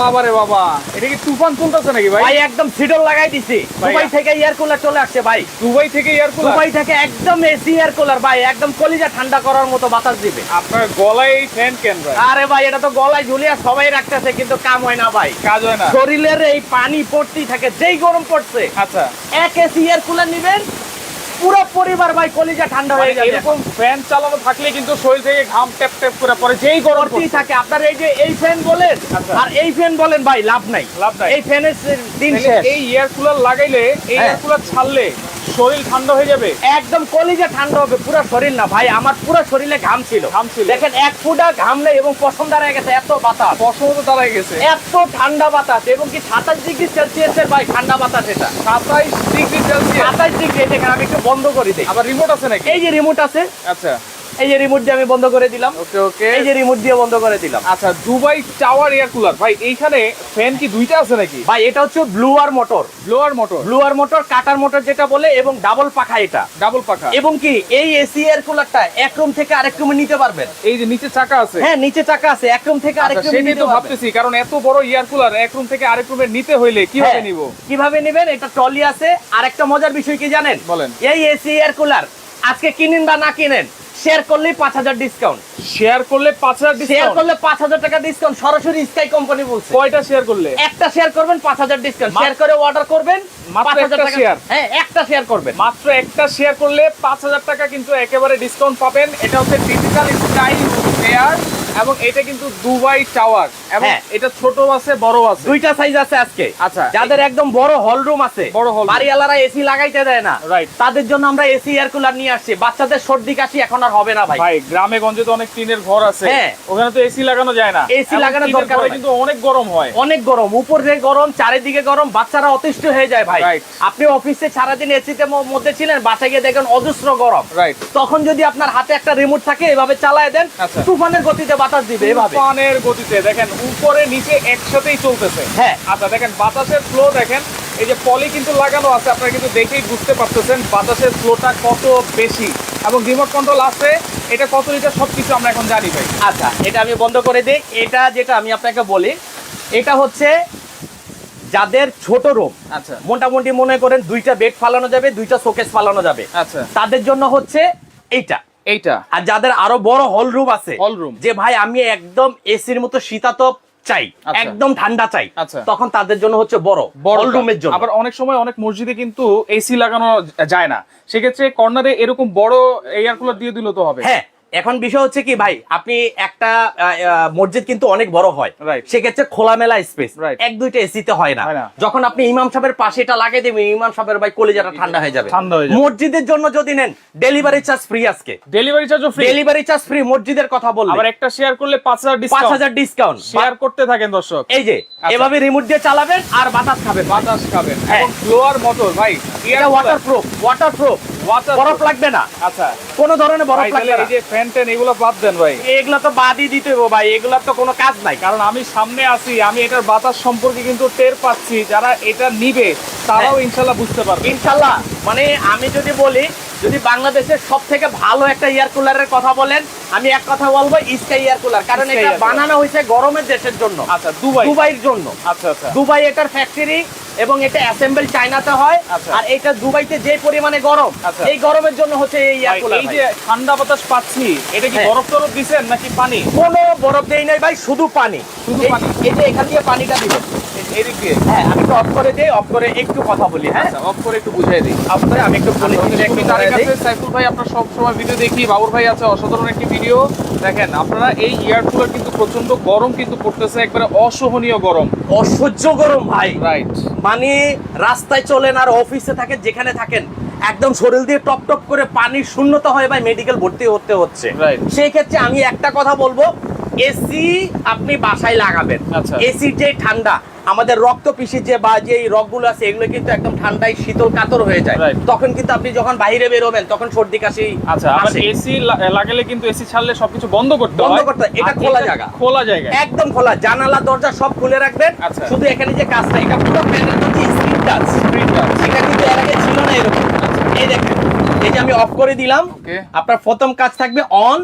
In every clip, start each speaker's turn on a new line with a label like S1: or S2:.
S1: বাবা রে বাবা। এটা কি তুফান চলতেছে নাকি ভাই?
S2: ভাই একদম সিডল লাগাই দিছি। দুবাই থেকে এয়ার কুলার চলে আসছে ভাই।
S1: দুবাই থেকে এয়ার কুলার
S2: দুবাই থেকে একদম এসি এয়ার কুলার ভাই। একদম কলিজা ঠান্ডা করার মতো বাতাস দিবে।
S1: আপনার গলায় ফ্যান কেন ভাই?
S2: আরে ভাই এটা তো গলায় ঝুলিয়ে সবাই রাখতেছে কিন্তু কাম হয় না ভাই।
S1: কাজ হয় না।
S2: শরীরের এই পানি পড়তেই থাকে যেই গরম পড়ছে।
S1: আচ্ছা।
S2: এক এসি এয়ার কুলার নিবেন পুরো পরিবার ভাই কলিজা ঠান্ডা
S1: মানে
S2: হয়ে যাবে।
S1: এরকম ফ্যান চালানো থাকলে কিন্তু শরীর থেকে ঘাম ট্যাপ ট্যাপ করে পরে যেই গরম
S2: থাকে। আপনার এই যে এই ফ্যান বলেন
S1: আচ্ছা।
S2: আর এই ফ্যান বলেন ভাই লাভ নাই।
S1: লাভ নাই।
S2: এই ফ্যানের দিন শেষ।
S1: এই এয়ার কুলার লাগাইলে এই
S2: হ্যাঁ।
S1: এয়ার কুলার ছাড়লে শরীর ঠান্ডা হয়ে যাবে?
S2: একদম কলিজা ঠান্ডা হবে পুরো শরীর না ভাই। আমার পুরো শরীরে ঘাম ছিল।
S1: ঘাম ছিল।
S2: দেখেন এক ফুটা ঘাম নেই এবং পছন্দ হয়ে গেছে এত বাতাস।
S1: পশমত দাঁড়ায় গেছে।
S2: এত ঠান্ডা বাতাস এবং কি সাতাশ ডিগ্রি সেলসিয়াসের ভাই ঠান্ডা বাতাস এটা।
S1: সাতাইশ ডিগ্রি সেলসিয়াস।
S2: সাতাশ ডিগ্রি এটা আমি একটু বন্ধ করে দেয়
S1: আবার রিমোট আছে নাকি?
S2: এই যে রিমোট আছে।
S1: আচ্ছা।
S2: এই যে রিমোট দিয়ে আমি বন্ধ করে দিলাম।
S1: ওকে ওকে
S2: এই যে রিমোট দিয়ে বন্ধ করে দিলাম।
S1: আচ্ছা দুবাই টাওয়ার এয়ার কুলার ভাই এইখানে ফ্যান কি দুইটা আছে নাকি?
S2: ভাই এটা হচ্ছে blower motor
S1: blower motor
S2: blower motor cutter motor যেটা বলে এবং ডাবল পাখা এটা।
S1: ডাবল পাখা।
S2: এবং কি এই এসি এয়ার কুলারটা এক রুম থেকে আরেক রুমে নিতে পারবেন।
S1: এই যে নিচে চাকা আছে।
S2: হ্যাঁ নিচে চাকা আছে এক রুম থেকে আরেক
S1: আচ্ছা,
S2: রুমে নিতে
S1: তো ভাবতেছি কারণ এত বড় এয়ার কুলার এক রুম থেকে আরেক রুমে নিতে হইলে কীভাবে
S2: হ্যাঁ।
S1: নিব?
S2: কীভাবে নেবেন? এটা ট্রলি আছে। আর একটা মজার বিষয় কি জানেন?
S1: বলেন।
S2: এই এসি এয়ার কুলার আজকে কিনেন বা না কিনেন শেয়ার করলে পাঁচ হাজার ডিসকাউন্ট
S1: শেয়ার করলে পাঁচ হাজার
S2: শেয়ার করলে পাঁচ হাজার টাকা ডিসকাউন্ট সরাসরি স্কাই কোম্পানি বলছে।
S1: কয়টা শেয়ার করলে?
S2: একটা শেয়ার করবেন পাঁচ হাজার ডিসকাউন্ট শেয়ার করে অর্ডার করবেন
S1: মাত্র একটা শেয়ার
S2: হ্যাঁ একটা শেয়ার করবেন।
S1: মাত্র একটা শেয়ার করলে পাঁচ হাজার টাকা কিন্তু একেবারে ডিসকাউন্ট পাবেন। এটা হচ্ছে ডিজিটাল স্কাই এয়ার এবং এটা কিন্তু দুবাই টাওয়ার এবং
S2: হ্যাঁ।
S1: এটা ছোট আছে বড় আছে
S2: দুইটা সাইজ আছে আজকে
S1: আচ্ছা।
S2: যাদের একদম বড় হল রুম আছে
S1: বড় room।
S2: বাড়িওয়ালারা এসি লাগাইতে দেয় না
S1: Right.
S2: তাদের জন্য আমরা এসি এয়ার কুলার নিয়ে আসছি বাচ্চাদের সর্দি কাশি এখন আর হবে না ভাই
S1: ভাই গ্রামে গঞ্জে তো অনেক টিনের ঘর আছে
S2: হ্যাঁ।
S1: ওখানে তো এসি লাগানো যায় না
S2: লাগানোর
S1: টিনের
S2: দরকার।
S1: কিন্তু অনেক গরম হয়
S2: অনেক গরম উপরে গরম চারিদিকে গরম বাচ্চারা অতিষ্ঠ হয়ে যায় ভাই. আপনি অফিসে সারাদিন এসিতে মধ্যে ছিলেন বাসায় গিয়ে দেখেন অজস্র গরম
S1: রাইট
S2: তখন যদি আপনার হাতে একটা রিমোট থাকে এভাবে চালায় দেন
S1: আচ্ছা।
S2: তুফানের গতিতে বাতাস দিবে এভাবে।
S1: তুফানের গতিতে দেখেন উপরে নিচে একসাথেই চলতেছে।
S2: হ্যাঁ।
S1: আচ্ছা দেখেন বাতাসের ফ্লো দেখেন এই যে পলি কিন্তু লাগানো আছে আপনারা কিন্তু দেখেই বুঝতে পারতেছেন বাতাসের ফ্লোটা কত বেশি। এবং রিমোট কন্ট্রোল আছে এটা কত লিটার সবকিছু আমরা এখন জানি ভাই।
S2: আচ্ছা এটা আমি বন্ধ করে দিই। এটা যেটা আমি আপনাকে বলি এটা হচ্ছে যাদের ছোট রুম
S1: আচ্ছা।
S2: মোটামুটি মনে করেন দুইটা বেড ফালানো যাবে দুইটা শোকেস ফালানো যাবে।
S1: আচ্ছা।
S2: তাদের জন্য হচ্ছে এইটা।
S1: এইটা।
S2: আর যাদের আরও বড় হল রুম আছে
S1: হল রুম
S2: যে ভাই আমি একদম এসির মতো শীতাতপ চাই
S1: আচ্ছা।
S2: একদম ঠান্ডা চাই
S1: আচ্ছা।
S2: তখন তাদের জন্য হচ্ছে বড়
S1: বড়
S2: রুমের জন্য।
S1: আবার অনেক সময় অনেক মসজিদে কিন্তু এসি লাগানো যায় না। সেক্ষেত্রে কর্নারে এরকম বড় এয়ার কুলার দিয়ে দিলে তো হবে।
S2: হ্যাঁ এখন বিষয় হচ্ছে কি ভাই আপনি একটা মসজিদ কিন্তু অনেক বড় হয়. সেক্ষেত্রে খোলামেলা স্পেস এক দুইটা এসিতে হয় না। যখন আপনি ইমাম সাহেবের পাশে এটা লাগিয়ে দেবেন ইমাম সাহেবের ভাই কলেজাটা ঠান্ডা হয়ে যাবে। মসজিদের জন্য যদি নেন ডেলিভারি চার্জ ফ্রি আজকে।
S1: ডেলিভারি চার্জও ফ্রি
S2: ডেলিভারি চার্জ ফ্রি মসজিদের কথা
S1: আবার একটা শেয়ার করলে পাঁচ হাজার ডিসকাউন্ট
S2: হাজার ডিসকাউন্ট
S1: শেয়ার করতে থাকেন দর্শক।
S2: এই যে
S1: আচ্ছা।
S2: এভাবে রিমোট দিয়ে চালাবেন আর বাতাস খাবেন।
S1: বাতাস খাবেন।
S2: হ্যাঁ।
S1: এবং ব্লোয়ার মোটর ভাই।
S2: এটা ওয়াটার প্রুফ ওয়াটার বরফ লাগবে না।
S1: আচ্ছা।
S2: কোনো ধরনের বরফ লাগবে
S1: এই যে ফ্যান ট্যান এগুলো বাদ দেন ভাই।
S2: এগুলো তো বাদই দিতে ভাই এগুলো তো কোনো কাজ নাই।
S1: কারণ আমি সামনে আছি আমি এটার বাতাস সম্পর্কে কিন্তু টের পাচ্ছি যারা এটা নিবে তারাও
S2: হ্যাঁ।
S1: ইনশাল্লাহ বুঝতে পারবে।
S2: ইনশাল্লাহ মানে আমি যদি বলি যদি বাংলাদেশের সব থেকে ভালো একটা এয়ার কুলারের কথা বলেন আমি এক কথা বলব স্কাই এয়ার কুলার কারণ এটা বানানো হয়েছে গরমের দেশের জন্য।
S1: আচ্ছা দুবাই।
S2: দুবাইয়ের জন্য।
S1: আচ্ছা আচ্ছা।
S2: দুবাই এটার ফ্যাক্টরি এবং এটা অ্যাসেম্বল চায়নাতে হয়।
S1: আচ্ছা।
S2: আর এটা দুবাইতে যে পরিমাণে গরম
S1: আচ্ছা।
S2: এই গরমের জন্য হচ্ছে এই এয়ার কুলার
S1: এই যে ঠান্ডা বাতাস পাচ্ছি এটা কি
S2: হ্যাঁ।
S1: বরফ টরফ দিছেন নাকি পানি?
S2: কোনো বরফ দেই নাই ভাই শুধু পানি।
S1: শুধু পানি।
S2: এই যে এখান দিয়ে পানিটা দিবেন।
S1: এদিক। দিয়ে
S2: হ্যাঁ আমি একটু অফ করে দিই অফ করে একটু কথা বলি হ্যাঁ?
S1: আচ্ছা অফ করে একটু বুঝাই দিই।
S2: অফ করে আমি একটু বলি।
S1: আছে, সাইফুল ভাই আপনার সব সময় ভিডিও দেখি বাবুর ভাই আছে অসাধারণ একটি ভিডিও দেখেন আপনারা এই ইয়ার কুলার কিন্তু প্রচণ্ড গরম কিন্তু পড়তেছে একবারে অসহনীয় গরম।
S2: অসহ্য গরম ভাই।
S1: রাইট
S2: মানে রাস্তায় চলেন আর অফিসে থাকেন যেখানে থাকেন একদম শরীর দিয়ে টপ টপ করে পানির শূন্যতা হয় ভাই মেডিকেল ভর্তি হতে হচ্ছে. সেই ক্ষেত্রে আমি একটা কথা বলব এসি আপনি বাসায় লাগাবেন।
S1: আচ্ছা।
S2: এসির যে ঠান্ডা আমাদের রক্ত পিসির যে বা যে রগগুলো আছে এগুলো কিন্তু একদম ঠান্ডায় শীতল কাতর হয়ে যায়। তখন কিন্তু আপনি যখন বাইরে বেরোবেন তখন সর্দি কাশি
S1: আচ্ছা আবার এসি লাগালে কিন্তু এসি ছাড়লে সবকিছু বন্ধ করতে
S2: বন্ধ করতে হয়, এটা খোলা জায়গা।
S1: খোলা জায়গা।
S2: একদম খোলা। জানালা দরজা সব খুলে রাখবেন।
S1: আচ্ছা।
S2: শুধু এখানে যে কাজটা এটা পুরো প্যানেল হচ্ছে স্ক্রিন টাচ
S1: Screen touch।
S2: এটা কিন্তু এর আগে ছিল না এরকম। এই দেখেন। এই যে আমি অফ করে দিলাম আপনার প্রথম কাজ থাকবে অন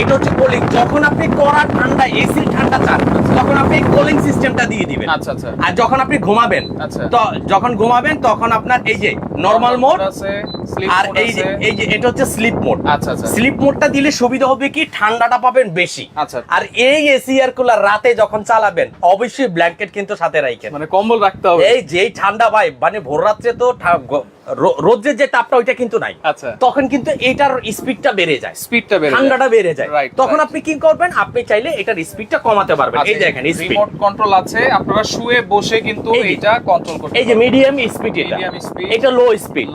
S2: এটা হচ্ছে কুলিং যখন আপনি কড়া ঠান্ডা এসি ঠান্ডা চান তখন আপনি কুলিং সিস্টেমটা দিয়ে দিবেন।
S1: আচ্ছা আচ্ছা।
S2: আর যখন আপনি ঘুমাবেন
S1: আচ্ছা।
S2: তো যখন ঘুমাবেন তখন আপনার এই যে নরমাল মোড
S1: স্লিপ
S2: আর
S1: মোড
S2: এই যে এই যে এটা হচ্ছে স্লিপ মোড
S1: আচ্ছা আচ্ছা।
S2: স্লিপ মোডটা দিলে সুবিধা হবে কি? ঠান্ডাটা পাবেন বেশি।
S1: আচ্ছা।
S2: আর এই এসি এয়ার কুলার রাতে যখন চালাবেন অবশ্যই ব্ল্যাঙ্কেট কিন্তু সাথে রাখেন
S1: মানে কম্বল রাখতে হবে।
S2: এই যেই ঠান্ডা ভাই মানে ভোর রাত্রে তো রোদ্রের যে তাপটা ওইটা কিন্তু নাই।
S1: আচ্ছা।
S2: তখন কিন্তু এটার স্পিডটা বেড়ে যায়।
S1: স্পিডটা বেড়ে
S2: ঠান্ডাটা বেড়ে যায়। তখন আপনি কি করবেন? আপনি চাইলে এটার স্পিডটা কমাতে পারবেন। এই দেখেন
S1: রিমোট কন্ট্রোল আছে। আপনারা শুয়ে বসে কিন্তু এটা কন্ট্রোল করতে
S2: এই যে মিডিয়াম স্পিড এটা। এটা লো স্পিড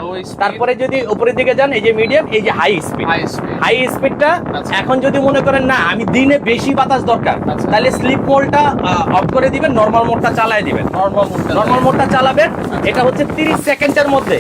S2: তারপরে যদি উপরের দিকে যান এই যে মিডিয়াম এই যে হাই স্পিড
S1: হাই স্পিড
S2: স্পিডটা
S1: আচ্ছা।
S2: এখন যদি মনে করেন না আমি দিনে বেশি বাতাস দরকার
S1: আচ্ছা।
S2: তাহলে স্লিপ মোডটা অফ করে দিবেন নর্মাল মোডটা চালায় দিবেন।
S1: নরমাল মোডটা
S2: নর্মাল মোডটা চালাবেন। এটা হচ্ছে 30 সেকেন্ডের মধ্যে।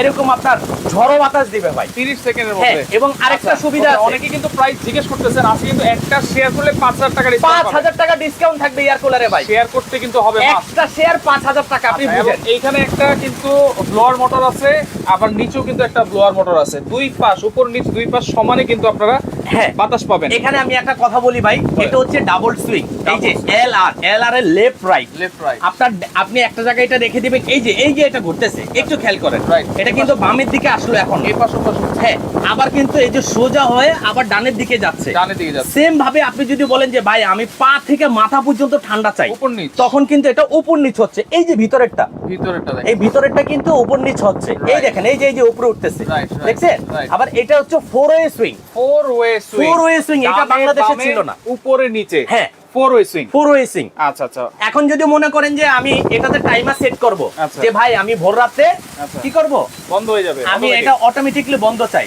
S2: এরকম আপনার ঝড়ো বাতাস দিবে ভাই।
S1: 30 সেকেন্ডের
S2: হ্যাঁ
S1: মধ্যে
S2: এবং আরেকটা
S1: আচ্ছা,
S2: সুবিধা আছে।
S1: অনেকে কিন্তু প্রাইস জিজ্ঞেস করতেছেন আপনি কিন্তু একটা শেয়ার করলে 5000 টাকা
S2: পাঁচ
S1: ডিসকাউন্ট
S2: হাজার টাকা ডিসকাউন্ট থাকবে এয়ার কুলারে ভাই।
S1: শেয়ার করতে কিন্তু হবে
S2: একটা শেয়ার পাঁচ হাজার টাকা আপনি
S1: আচ্ছা, এবং
S2: বুঝেন।
S1: এইখানে একটা কিন্তু ব্লোয়ার মোটর আছে আবার নিচেও কিন্তু একটা ব্লোয়ার মোটর আছে। দুই পাশ উপর নিচ দুই পাশ সমানে কিন্তু আপনারা
S2: হ্যাঁ।
S1: বাতাস পাবেন।
S2: এখানে আমি একটা কথা বলি ভাই এটা হচ্ছে ডাবল সুইং এই যে এল আর এল আর এর লেফট রাইট
S1: লেফট রাইট
S2: আপনার আপনি একটা জায়গায় এটা রেখে দিবেন। এই যে এই যে এটা ঘুরতেছে একটু খেয়াল করেন। এটা কিন্তু বামের দিকে আসলো এখন।
S1: এই পাশ ওপাশ।
S2: হ্যাঁ আবার কিন্তু এই যে সোজা হয়ে আবার ডানের দিকে যাচ্ছে।
S1: ডানের দিকে যাচ্ছে।
S2: সেম ভাবে আপনি যদি বলেন যে ভাই আমি পা থেকে মাথা পর্যন্ত ঠান্ডা চাই।
S1: উপর নিচ।
S2: তখন কিন্তু এটা উপর নিচ হচ্ছে। এই যে ভিতরেরটা।
S1: ভিতরেরটা
S2: এই ভিতরেরটা কিন্তু উপর নিচ হচ্ছে। এই দেখেন এই যে এই যে উপরে উঠতেছে। দেখছেন? আবার এটা হচ্ছে four way swing
S1: four way swing
S2: Four way এটা বাংলাদেশে ছিল না।
S1: উপরে নিচে।
S2: হ্যাঁ।
S1: Four way swing
S2: four way swing
S1: আচ্ছা আচ্ছা।
S2: এখন যদি মনে করেন যে আমি এটাতে টাইমার সেট করব
S1: আচ্ছা।
S2: যে ভাই আমি ভোর রাতে
S1: আচ্ছা।
S2: কি করব?
S1: বন্ধ হয়ে যাবে
S2: আমি এটা অটোমেটিকলি বন্ধ চাই।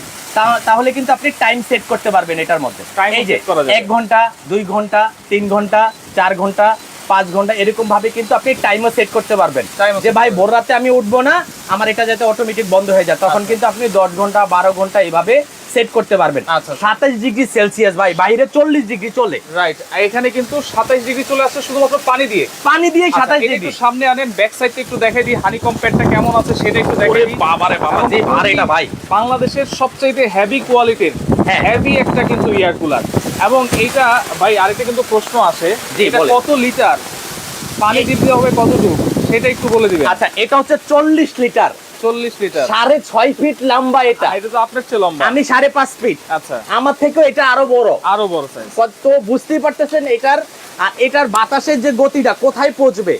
S2: তাহলে কিন্তু আপনি টাইম সেট করতে পারবেন এটার মধ্যে। এই যে। এক ঘণ্টা দুই ঘণ্টা তিন ঘণ্টা চার ঘণ্টা পাঁচ ঘণ্টা এরকম ভাবে কিন্তু আপনি টাইমও সেট করতে পারবেন। যে ভাই ভোর রাতে আমি উঠবো না আমার এটা যাতে অটোমেটিক বন্ধ হয়ে যায়। তখন
S1: আচ্ছা।
S2: কিন্তু আপনি দশ ঘণ্টা বারো ঘণ্টা এইভাবে সেট করতে পারবেন।
S1: আচ্ছা।
S2: সাতাশ ডিগ্রি সেলসিয়াস ভাই বাইরে চল্লিশ ডিগ্রি চলে।
S1: রাইট এখানে কিন্তু 27 ডিগ্রি চলে আসছে শুধুমাত্র পানি দিয়ে।
S2: পানি দিয়ে
S1: আচ্ছা,
S2: সাতাশ ডিগ্রি।
S1: একটু সামনে আনেন ব্যাক সাইডটা একটু দেখাই দিই হানিকম প্যাডটা কেমন আছে সেটা একটু দেখাই দিই।
S2: বাবারে বাবা যে ভার এটা ভাই।
S1: বাংলাদেশের সবচেয়ে হেভি কোয়ালিটির
S2: হ্যাঁ।
S1: হেভি একটা কিন্তু এয়ার কুলার এবং এইটা ভাই আরেকটা কিন্তু প্রশ্ন আসে
S2: জি,
S1: এটা কত লিটার পানি দিতে হবে কতটুকু? সেটা একটু বলে দিবেন।
S2: আচ্ছা এটা হচ্ছে চল্লিশ লিটার
S1: চল্লিশ লিটার।
S2: সাড়ে ছয় ফিট লম্বা এটা।
S1: এটা তো আপনার চেয়ে লম্বা।
S2: আমি সাড়ে পাঁচ ফিট।
S1: আচ্ছা।
S2: আমার থেকেও এটা আরও বড়।
S1: আরও বড় সাইজ
S2: তো বুঝতেই পারতেছেন এটার আর এটার বাতাসের যে গতিটা কোথায় পৌঁছবে?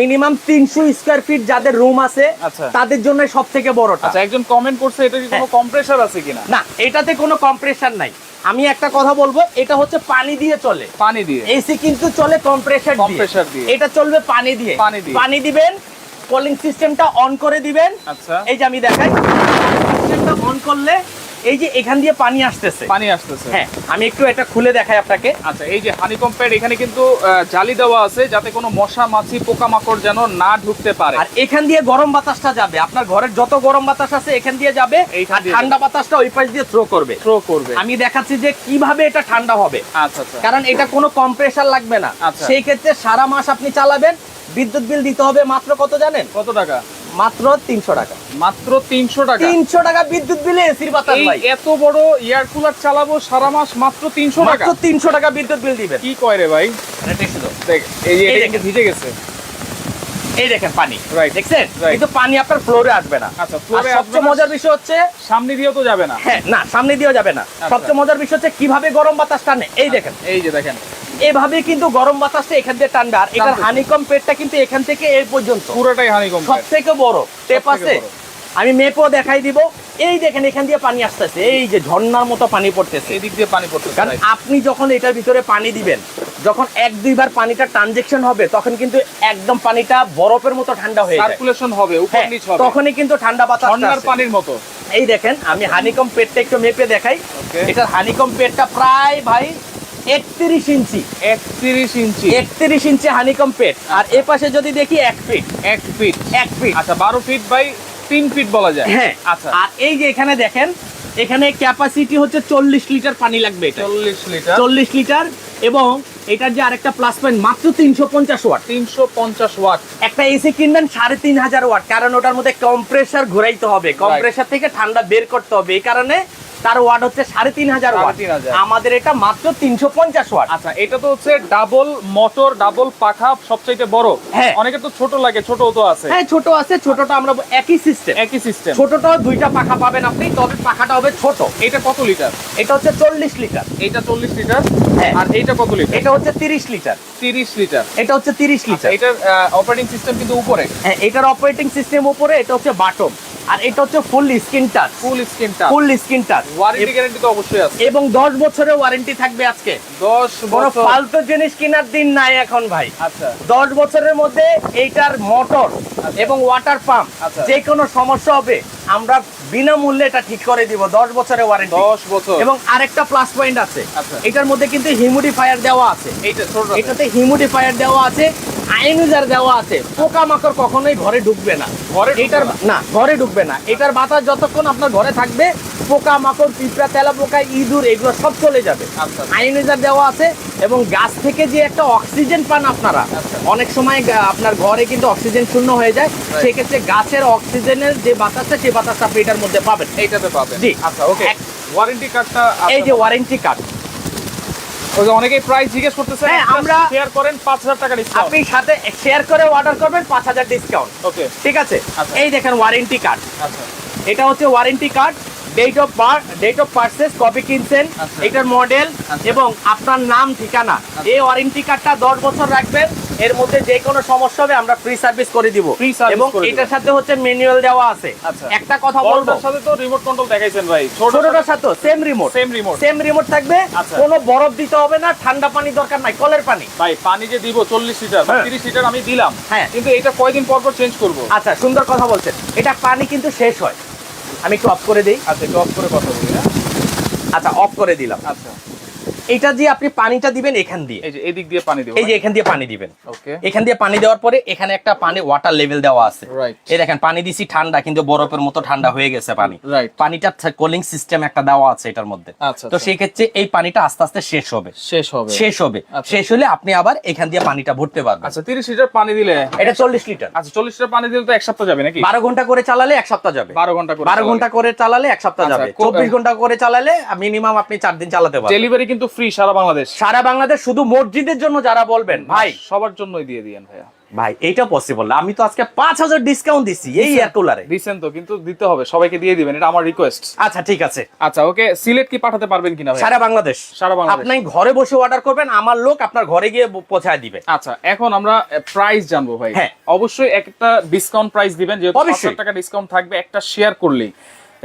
S2: মিনিমাম তিনশো স্কোয়ার ফিট যাদের রুম আছে
S1: আচ্ছা।
S2: তাদের জন্য সব থেকে বড়টা।
S1: আচ্ছা একজন কমেন্ট করছে এটা কি কোনো
S2: হ্যাঁ।
S1: কম্প্রেসার আছে কিনা?
S2: না এটাতে কোনো কম্প্রেসার নাই। আমি একটা কথা বলব এটা হচ্ছে পানি দিয়ে চলে।
S1: পানি দিয়ে।
S2: এসি কিন্তু চলে কম্প্রেসার
S1: Compressor দিয়ে।
S2: এটা চলবে পানি দিয়ে।
S1: পানি দিয়ে।
S2: পানি দিবেন কলিং সিস্টেমটা অন করে দিবেন।
S1: আচ্ছা।
S2: এই যে আমি দেখাই সিস্টেমটা অন করলে এই যে এখান দিয়ে পানি আসতেছে।
S1: পানি আসতেছে।
S2: হ্যাঁ আমি একটু এটা খুলে দেখাই আপনাকে।
S1: আচ্ছা এই যে হানিকম প্যাড এখানে কিন্তু জালি দেওয়া আছে যাতে কোনো মশা মাছি পোকামাকড় যেন না ঢুকতে পারে।
S2: আর এখান দিয়ে গরম বাতাসটা যাবে। আপনার ঘরের যত গরম বাতাস আছে এখান দিয়ে যাবে। ঠান্ডা বাতাসটা ওই পাশ দিয়ে থ্রো করবে।
S1: থ্রো করবে।
S2: আমি দেখাচ্ছি যে কীভাবে এটা ঠান্ডা হবে।
S1: আচ্ছা আচ্ছা।
S2: কারণ এটা কোনো কম্প্রেসার লাগবে না।
S1: আচ্ছা।
S2: সেই ক্ষেত্রে সারা মাস আপনি চালাবেন। বিদ্যুৎ বিল দিতে হবে মাত্র কত জানেন?
S1: কত টাকা?
S2: মাত্র তিনশো টাকা।
S1: মাত্র তিনশো টাকা?
S2: তিনশো টাকা বিদ্যুৎ বিলে এসির বাতাস ভাই।
S1: এত বড় এয়ার কুলার চালাবো সারা মাস মাত্র তিনশো টাকা?
S2: মাত্র তিনশো টাকা বিদ্যুৎ বিল দিবেন।
S1: কি কয় রে ভাই? দেখ এই যে। ভিজে গেছে।
S2: এই দেখেন পানি. দেখছেন? কিন্তু পানি আপনার ফ্লোরে আসবে না।
S1: আচ্ছা
S2: সবচেয়ে মজার বিষয় হচ্ছে
S1: সামনে দিয়েও তো যাবে না।
S2: হ্যাঁ না সামনে দিয়েও যাবে না।
S1: আচ্ছা।
S2: সবচেয়ে মজার বিষয় হচ্ছে কীভাবে গরম বাতাস টানে এই দেখেন।
S1: এই যে দেখেন।
S2: এভাবে কিন্তু গরম বাতাসটা এখান থেকে টানবে। আর এটার হানিকম পেটটা কিন্তু এখান থেকে এর পর্যন্ত।
S1: পুরোটাই হানিকম
S2: সব থেকে বড়। টেপ আছে? আমি মেপও দেখাই দিব। এই দেখেন এখান দিয়ে পানি আসতেছে। এই যে ঝর্ণার মতো পানি পড়তেছে।
S1: এদিক দিয়ে পানি পড়তেছে
S2: কারণ আপনি যখন এটার ভিতরে পানি দিবেন যখন এক দুইবার পানিটা ট্রানজেকশন হবে তখন কিন্তু একদম পানিটা বরফের মতো ঠান্ডা হয়ে
S1: সার্কুলেশন হবে উপর
S2: হ্যাঁ,
S1: নিচ হবে।
S2: তখনই কিন্তু ঠান্ডা বাতাস
S1: ঝর্ণার পানির মতো।
S2: এই দেখেন আমি হানিকম পেটটা একটু মেপে দেখাই. এটার হানিকম পেটটা প্রায় ভাই একত্রিশ ইঞ্চি।
S1: একত্রিশ ইঞ্চি।
S2: একত্রিশ ইঞ্চি হানিকম পেট আর এ পাশে যদি দেখি এক ফিট
S1: এক ফিট
S2: এক ফিট
S1: আচ্ছা বারো ফিট বাই তিন ফিট বলা যায়।
S2: হ্যাঁ।
S1: আচ্ছা।
S2: আর এই যে এখানে দেখেন এখানে ক্যাপাসিটি হচ্ছে চল্লিশ লিটার পানি লাগবে এটা
S1: চল্লিশ লিটার।
S2: চল্লিশ লিটার এবং এটার যে আরেকটা প্লাস পয়েন্ট মাত্র তিনশো পঞ্চাশ ওয়াট
S1: তিনশো পঞ্চাশ ওয়াট
S2: একটা এসি কিনবেন সাড়ে তিন হাজার ওয়াট কারণ ওটার মধ্যে কম্প্রেসার ঘুরাইতে হবে। কম্প্রেসার থেকে ঠান্ডা বের করতে হবে। এই কারণে তার ওয়াট হচ্ছে সাড়ে তিন হাজার ওয়াট। আমাদের এটা মাত্র তিনশো পঞ্চাশ ওয়াট।
S1: আচ্ছা এটা তো হচ্ছে ডাবল মোটর ডাবল পাখা সবচাইতে বড়।
S2: হ্যাঁ।
S1: অনেকে তো ছোট লাগে ছোট তো আছে।
S2: হ্যাঁ ছোট আছে ছোটটা আমরা একই সিস্টেম
S1: একই সিস্টেম
S2: ছোটটাও দুইটা পাখা পাবেন আপনি তবে পাখাটা হবে ছোট।
S1: এটা কত লিটার
S2: এটা হচ্ছে চল্লিশ লিটার
S1: এইটা চল্লিশ লিটার
S2: হ্যাঁ।
S1: আর এইটা কত লিটার
S2: এটা হচ্ছে তিরিশ লিটার
S1: তিরিশ লিটার
S2: এটা হচ্ছে তিরিশ
S1: আচ্ছা,
S2: লিটার
S1: এটার অপারেটিং সিস্টেম কিন্তু উপরে।
S2: হ্যাঁ এটার অপারেটিং সিস্টেম উপরে এটা হচ্ছে বাটম আর এটা হচ্ছে ফুল স্ক্রিন টাচ
S1: ফুল স্ক্রিনটা
S2: full screen touch
S1: warranty guarantee তো অবশ্যই আছে।
S2: এবং দশ বছরের ওয়ারেন্টি থাকবে আজকে।
S1: দশ
S2: কোনো
S1: বছর।
S2: ফালতু জিনিস কেনার দিন নাই এখন ভাই।
S1: আচ্ছা।
S2: দশ বছরের মধ্যে এইটার মোটর এবং ওয়াটার পাম্প
S1: আচ্ছা।
S2: যে কোনো সমস্যা হবে আমরা বিনামূল্যে এটা ঠিক করে দিব দশ বছরের ওয়ারেন্টি
S1: দশ বছর।
S2: এবং আরেকটা প্লাস পয়েন্ট আছে।
S1: আচ্ছা।
S2: এটার মধ্যে কিন্তু হিউমিডিফায়ার দেওয়া আছে।
S1: ছোট
S2: এটাতে হিউমিডিফায়ার দেওয়া আছে। আয়নিজার দেওয়া আছে পোকামাকড় কখনোই ঘরে ঢুকবে না।
S1: ঘরে
S2: এটার
S1: না?
S2: ঘরে ঢুকবে না। এটার বাতাস যতক্ষণ আপনার ঘরে থাকবে পোকা মাকড় পিঁপড়া তেলা পোকা ইঁদুর এগুলো সব চলে যাবে।
S1: আচ্ছা।
S2: আয়নিজার দেওয়া আছে এবং গাছ থেকে যে একটা অক্সিজেন পান আপনারা
S1: আচ্ছা।
S2: অনেক সময় আপনার ঘরে কিন্তু অক্সিজেন শূন্য হয়ে যায়। সেক্ষেত্রে গাছের অক্সিজেনের যে বাতাসটা সেই বাতাসটা আপনি এটার মধ্যে পাবেন।
S1: এইটাতে পাবেন।
S2: জি।
S1: আচ্ছা ওকে ওয়ারেন্টি কার্ডটা
S2: এই যে ওয়ারেন্টি কার্ড
S1: ওই যে অনেকেই প্রাইস জিজ্ঞেস করতেছে
S2: হ্যাঁ, আমরা-
S1: শেয়ার করেন পাঁচ হাজার টাকা ডিসকাউন্ট
S2: আপনি সাথে শেয়ার করে অর্ডার করবেন পাঁচ হাজার ডিসকাউন্ট
S1: ওকে
S2: ঠিক আছে?
S1: আচ্ছা।
S2: এই দেখেন ওয়ারেন্টি কার্ড
S1: আচ্ছা।
S2: এটা হচ্ছে warranty card date of birth date of purchase copy কিনছেন
S1: আচ্ছা।
S2: এটার মডেল
S1: আচ্ছা।
S2: এবং আপনার নাম ঠিকানা। এই ওয়ারেন্টি কার্ডটা দশ বছর রাখবেন এর মধ্যে যে কোনো সমস্যা হবে আমরা ফ্রি সার্ভিস করে দিব। এবং এটার সাথে হচ্ছে ম্যানুয়াল দেওয়া আছে।
S1: আচ্ছা।
S2: একটা কথা বলব।
S1: সাথে তো রিমোট কন্ট্রোল দেখাইছেন ভাই। ছোট
S2: ছোটটার সাথে same remote
S1: same remote
S2: same remote থাকবে।
S1: আচ্ছা।
S2: কোনো বরফ দিতে হবে না ঠান্ডা পানি দরকার নাই কলের পানি।
S1: ভাই পানি যে দিব চল্লিশ লিটার বা
S2: হ্যাঁ।
S1: তিরিশ লিটার আমি দিলাম।
S2: হ্যাঁ।
S1: কিন্তু এটা কয়দিন পর পর চেঞ্জ করব?
S2: আচ্ছা সুন্দর কথা বলছেন। এটা পানি কিন্তু শেষ হয়। আমি একটু অফ করে দিই।
S1: আচ্ছা একটু অফ করে কথা বলি হ্যাঁ?
S2: আচ্ছা অফ করে দিলাম।
S1: আচ্ছা।
S2: এটা দিয়ে আপনি পানিটা দিবেন এখান দিয়ে।
S1: এই যে এদিক দিয়ে পানি দেবো
S2: এই যে এখান দিয়ে পানি দিবেন।
S1: ওকে
S2: এখান দিয়ে পানি দেওয়ার পরে এখানে একটা পানি ওয়াটার লেভেল দেওয়া আছে।
S1: Right.
S2: এই দেখেন পানি দিছি ঠান্ডা কিন্তু বরফের মতো ঠান্ডা হয়ে গেছে পানি।
S1: Right.
S2: পানিটা কুলিং সিস্টেম একটা দেওয়া আছে এটার মধ্যে।
S1: আচ্ছা,
S2: তো
S1: আচ্ছা।
S2: সেই ক্ষেত্রে এই পানিটা আস্তে আস্তে শেষ হবে।
S1: শেষ হবে।
S2: শেষ হবে।
S1: আচ্ছা।
S2: শেষ হলে আপনি আবার এখান দিয়ে পানিটা ভরতে পারবেন।
S1: আচ্ছা তিরিশ লিটার পানি দিলে
S2: এটা চল্লিশ লিটার।
S1: আচ্ছা চল্লিশ লিটার পানি দিলে তো এক সপ্তাহ যাবে নাকি?
S2: বারো ঘণ্টা করে চালালে এক সপ্তাহ যাবে।
S1: বারো ঘণ্টা করে
S2: বারো ঘণ্টা করে চালালে এক সপ্তাহ যাবে।
S1: কো-
S2: চব্বিশ ঘণ্টা করে চালালে মিনিমাম আপনি চার দিন চালাতে পারবেন।
S1: ডেলিভারি কিন্তু ফ্রি সারা বাংলাদেশ?
S2: সারা বাংলাদেশ শুধু মসজিদের জন্য যারা বলবেন ভাই।
S1: সবার জন্যই দিয়ে দিয়েন ভাইয়া।
S2: ভাই এইটা পসিবল না। আমি তো আজকে পাঁচ হাজার ডিসকাউন্ট দিচ্ছি এই এয়ার কুলারে
S1: দিচ্ছেন তো কিন্তু দিতে হবে। সবাইকে দিয়ে দিবেন এটা আমার রিকোয়েস্ট
S2: আচ্ছা ঠিক আছে।
S1: আচ্ছা ওকে সিলেট কি পাঠাতে পারবেন কিনা ভাই
S2: সারা বাংলাদেশ।
S1: সারা বাংলাদেশ।
S2: আপনি ঘরে বসে অর্ডার করবেন আমার লোক আপনার ঘরে গিয়ে পৌঁছায় দিবে।
S1: আচ্ছা এখন আমরা প্রাইস জানব ভাই।
S2: হ্যাঁ।
S1: অবশ্যই একটা ডিসকাউন্ট প্রাইস দিবেন যেহেতু পাঁচ
S2: অবশ্যই।
S1: হাজার টাকা ডিসকাউন্ট থাকবে একটা শেয়ার করলেই।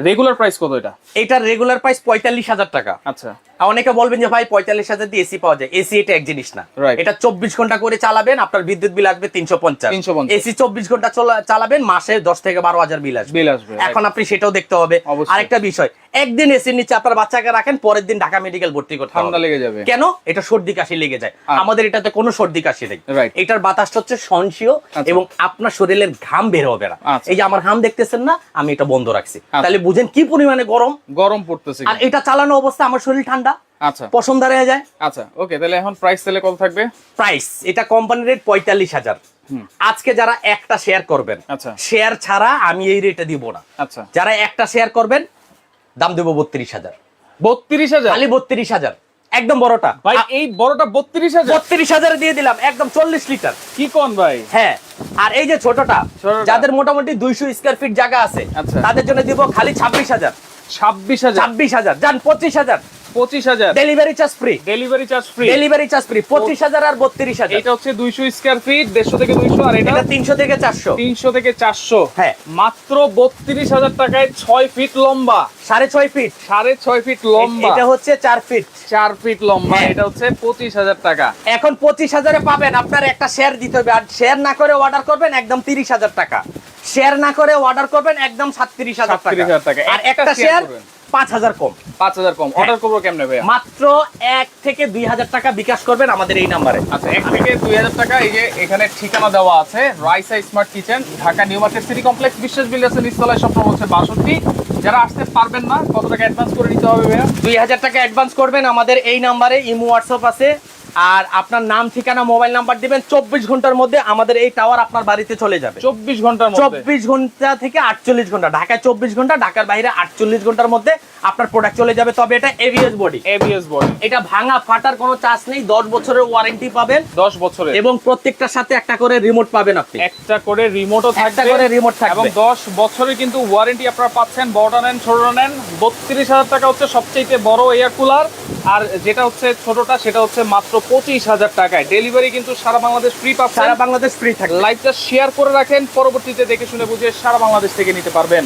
S1: রেগুলার প্রাইস কত এটা?
S2: এটার রেগুলার প্রাইস পঁয়তাল্লিশ হাজার টাকা।
S1: আচ্ছা।
S2: অনেকে বলবেন যে ভাই পঁয়তাল্লিশ হাজার দিয়ে এসি পাওয়া যায়। এসি এটা এক জিনিস না। এটা চব্বিশ ঘণ্টা করে চালাবেন আপনার বিদ্যুৎ বিল আসবে তিনশো পঞ্চাশ। এসি চব্বিশ ঘণ্টা চালাবেন মাসে দশ থেকে বারো হাজার বিল আসবে।
S1: বিল আসবে
S2: এখন আপনি সেটাও দেখতে হবে। আরেকটা বিষয় একদিন এসির নিচে আপনার বাচ্চাকে রাখেন পরের দিন ঢাকা মেডিকেল ভর্তি করতে
S1: ঠান্ডা লেগে যাবে।
S2: কেন? এটা সর্দি কাশি লেগে যায়।
S1: আচ্ছা।
S2: আমাদের এটাতে কোনো সর্দি কাশি নেই। এটার বাতাসটা হচ্ছে সহনশীল
S1: আচ্ছা।
S2: এবং আপনার শরীরের ঘাম বের হবে না।
S1: আচ্ছা।
S2: এই যে আমার ঘাম দেখতেছেন না আমি এটা বন্ধ রাখছি। তাহলে বুঝেন কি পরিমাণে গরম?
S1: গরম পড়তেছে
S2: আর এটা চালানো অবস্থা আমার শরীর ঠান্ডা
S1: আচ্ছা।
S2: পছন্দ হয়ে যায়।
S1: আচ্ছা ওকে তাহলে এখন প্রাইস তাহলে কত থাকবে?
S2: প্রাইস এটা কোম্পানি রেট পঁয়তাল্লিশ হাজার। আজকে যারা একটা শেয়ার করবেন
S1: আচ্ছা।
S2: শেয়ার ছাড়া আমি এই রেটে দিব না।
S1: আচ্ছা।
S2: যারা একটা শেয়ার করবেন দাম দেবো বত্রিশ হাজার।
S1: বত্রিশ হাজার?
S2: খালি বত্রিশ হাজার। একদম বড়টা।
S1: ভাই এই বড়টা বত্রিশ হাজার?
S2: বত্রিশ হাজারে দিয়ে দিলাম একদম চল্লিশ লিটার।
S1: কি কোন ভাই?
S2: হ্যাঁ আর এই যে ছোটটা
S1: ছোটটা।
S2: যাদের মোটামুটি দুইশো স্কোয়ার ফিট জায়গা আছে
S1: আচ্ছা।
S2: তাদের জন্য দিব খালি ছাব্বিশ হাজার।
S1: ছাব্বিশ হাজার?
S2: ছাব্বিশ হাজার যান পঁচিশ হাজার।
S1: পঁচিশ হাজার।
S2: Delivery charge free
S1: delivery charge free
S2: delivery charge free পঁচিশ হাজার আর বত্রিশ হাজার।
S1: এটা হচ্ছে দুইশো স্কোয়ার ফিট থেকে দুইশো আর এটা
S2: এটা তিনশো থেকে চারশো।
S1: তিনশো থেকে চারশো।
S2: হ্যাঁ।
S1: মাত্র বত্রিশ হাজার টাকায় ছয় ফিট লম্বা।
S2: সাড়ে ছয় ফিট
S1: সাড়ে ছয় ফিট লম্বা।
S2: এটা হচ্ছে চার ফিট
S1: চার ফিট লম্বা।
S2: হ্যাঁ।
S1: এটা হচ্ছে পঁচিশ হাজার টাকা।
S2: এখন পঁচিশ হাজারে পাবেন আপনার একটা শেয়ার দিতে হবে। আর শেয়ার না করে অর্ডার করবেন একদম তিরিশ হাজার টাকা। শেয়ার না করে অর্ডার করবেন একদম সাতত্রিশ হাজার
S1: 37,000 টাকা।
S2: আর
S1: একটা
S2: শেয়ার। পাঁচ হাজার কম।
S1: পাঁচ হাজার কম।
S2: হ্যাঁ।
S1: অর্ডার করব কেমনে ভাইয়া?
S2: মাত্র এক থেকে দুই হাজার টাকা বিকাশ করবেন আমাদের এই নাম্বারে।
S1: আচ্ছা এক থেকে দুই হাজার টাকা এই যে এখানে ঠিকানা দেওয়া আছে Raisa smart kitchen Dhaka new market city complex Biswas বিল্ডার্সের নিচতলায় স্বপ্ন হচ্ছে বাষট্টি। যারা আসতে পারবেন না কত টাকা অ্যাডভান্স করে নিতে হবে ভাইয়া?
S2: দুই হাজার টাকা অ্যাডভান্স করবেন আমাদের এই নাম্বারে ইমো হোয়াটসঅ্যাপ আছে। আর আপনার নাম ঠিকানা মোবাইল নাম্বার দিবেন চব্বিশ ঘণ্টার মধ্যে আমাদের এই টাওয়ার আপনার বাড়িতে চলে যাবে।
S1: চব্বিশ ঘণ্টার মধ্যে?
S2: চব্বিশ ঘণ্টা থেকে আটচল্লিশ ঘণ্টা ঢাকায় চব্বিশ ঘণ্টা ঢাকার বাইরে আটচল্লিশ ঘণ্টার মধ্যে আপনার প্রোডাক্ট চলে যাবে। তবে এটা এভিএস বডি
S1: এবিএস বডি
S2: এটা ভাঙা ফাটার কোনো চার্জ নেই দশ বছরের ওয়ারেন্টি পাবেন।
S1: দশ বছরের।
S2: এবং প্রত্যেকটার সাথে একটা করে রিমোট পাবেন আপনি।
S1: একটা করে রিমোটও
S2: একটা করে রিমোট
S1: এবং দশ বছরের কিন্তু ওয়ারেন্টি আপনারা পাচ্ছেন। বড়টা নেন ছোট নেন। বত্রিশ হাজার টাকা হচ্ছে সবচেয়ে বড় এয়ার কুলার আর যেটা হচ্ছে ছোটটা সেটা হচ্ছে মাত্র পঁচিশ হাজার টাকায়। ডেলিভারি কিন্তু সারা বাংলাদেশ ফ্রি পাবেন
S2: সারা বাংলাদেশ ফ্রি থাকে
S1: লাইভটা শেয়ার করে রাখেন পরবর্তীতে দেখে শুনে বুঝে সারা বাংলাদেশ থেকে নিতে পারবেন।